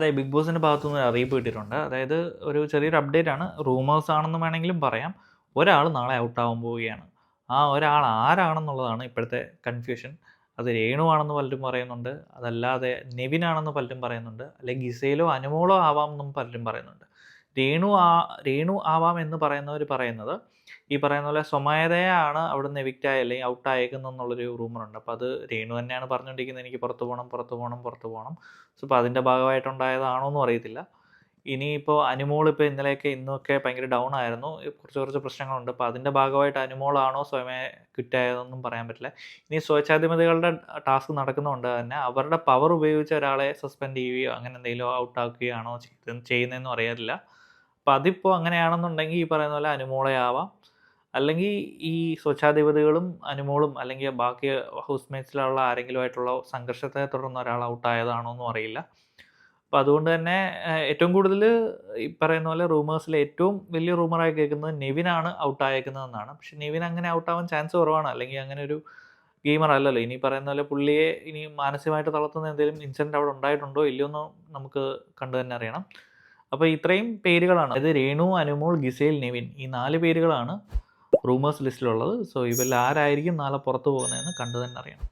അതായത് ബിഗ് ബോസിന്റെ ഭാഗത്തുനിന്ന് അറിയിപ്പ് കിട്ടിയിട്ടുണ്ട്. അതായത് ഒരു ചെറിയൊരു അപ്ഡേറ്റ് ആണ് റൂമേഴ്സ് ആണെന്ന് വേണമെങ്കിലും പറയാം. ഒരാൾ നാളെ ഔട്ട് ആവാൻ പോവുകയാണ്. ആ ഒരാൾ ആരാണെന്നുള്ളതാണ് ഇപ്പോഴത്തെ കൺഫ്യൂഷൻ അത് രേണു ആണെന്ന് പലരും പറയുന്നുണ്ട്. അതല്ലാതെ നെവിൻ ആണെന്ന് പലരും പറയുന്നുണ്ട്. അല്ലെങ്കിൽ ഗിസയിലോ അനുമോളോ ആവാമെന്നും പലരും പറയുന്നുണ്ട്. രേണു ആ രേണു ആവാം എന്ന് പറയുന്നവർ പറയുന്നത്. ഈ പറയുന്ന പോലെ സ്വമേധയാണ് അവിടുന്ന് എവിക്റ്റായ അല്ലെങ്കിൽ ഔട്ട് ആയേക്കുന്നെന്നുള്ളൊരു റൂമറുണ്ട് അപ്പോൾ അത് രേണു തന്നെയാണ് പറഞ്ഞുകൊണ്ടിരിക്കുന്നത്. എനിക്ക് പുറത്തു പോകണം പുറത്തു പോകണം പുറത്ത് പോകണം. സോ അപ്പോൾ അതിന്റെ ഭാഗമായിട്ടുണ്ടായതാണോ എന്നും അറിയത്തില്ല. ഇനിയിപ്പോൾ അനുമോൾ ഇപ്പോൾ ഇന്നലെയൊക്കെ ഇന്നൊക്കെ ഭയങ്കര ഡൗൺ ആയിരുന്നു. കുറച്ച് കുറച്ച് പ്രശ്നങ്ങളുണ്ട്. അപ്പോൾ അതിന്റെ ഭാഗമായിട്ട് അനുമോളാണോ സ്വയമേ ക്വിറ്റായതെന്നും പറയാൻ പറ്റില്ല. ഇനി സ്വച്ഛാധിപതികളുടെ ടാസ്ക് നടക്കുന്നതുകൊണ്ട് തന്നെ അവരുടെ പവർ ഉപയോഗിച്ച് ഒരാളെ സസ്പെൻഡ് ചെയ്യുകയോ അങ്ങനെ എന്തെങ്കിലും ഔട്ട് ആക്കുകയാണോ ചെയ്ത- ചെയ്യുന്നതെന്നും അറിയാറില്ല. അപ്പോൾ അതിപ്പോൾ അങ്ങനെയാണെന്നുണ്ടെങ്കിൽ ഈ പറയുന്ന പോലെ അനുമോളെ ആവാം. അല്ലെങ്കിൽ ഈ സ്വച്ഛാധിപതികളും അനുമോളും അല്ലെങ്കിൽ ബാക്കി ഹൗസ്മേറ്റ്സിലുള്ള ആരെങ്കിലും ആയിട്ടുള്ള സംഘർഷത്തെ തുടർന്ന് ഒരാൾ ഔട്ടായതാണോ എന്നും അറിയില്ല. അപ്പോൾ അതുകൊണ്ട് തന്നെ ഏറ്റവും കൂടുതൽ ഈ പറയുന്ന പോലെ റൂമേഴ്സിൽ ഏറ്റവും വലിയ റൂമറായി കേൾക്കുന്നത് നെവിനാണ് ഔട്ടായേക്കുന്നതെന്നാണ്. പക്ഷെ നെവിൻ അങ്ങനെ ഔട്ടാവാൻ ചാൻസ് കുറവാണ്. അല്ലെങ്കിൽ അങ്ങനെ ഒരു ഗെയിമർ അല്ലല്ലോ. ഇനി പറയുന്ന പോലെ പുള്ളിയെ ഇനി മാനസികമായിട്ട് തളർത്തുന്ന എന്തെങ്കിലും ഇൻസിഡന്റ് അവിടെ ഉണ്ടായിട്ടുണ്ടോ ഇല്ലയോ എന്ന് നമുക്ക് കണ്ടു തന്നെ അറിയണം. അപ്പോൾ ഇത്രയും പേരുകളാണ്. അതായത് രേണു അനുമോൾ ഗിസേൽ നെവിൻ ഈ നാല് പേരുകളാണ് റൂമേഴ്സ് ലിസ്റ്റിലുള്ളത്. സോ ഇവരിൽ ആരായിരിക്കും നാളെ പുറത്തു പോകുന്നതെന്ന് കണ്ടു തന്നെ അറിയണം.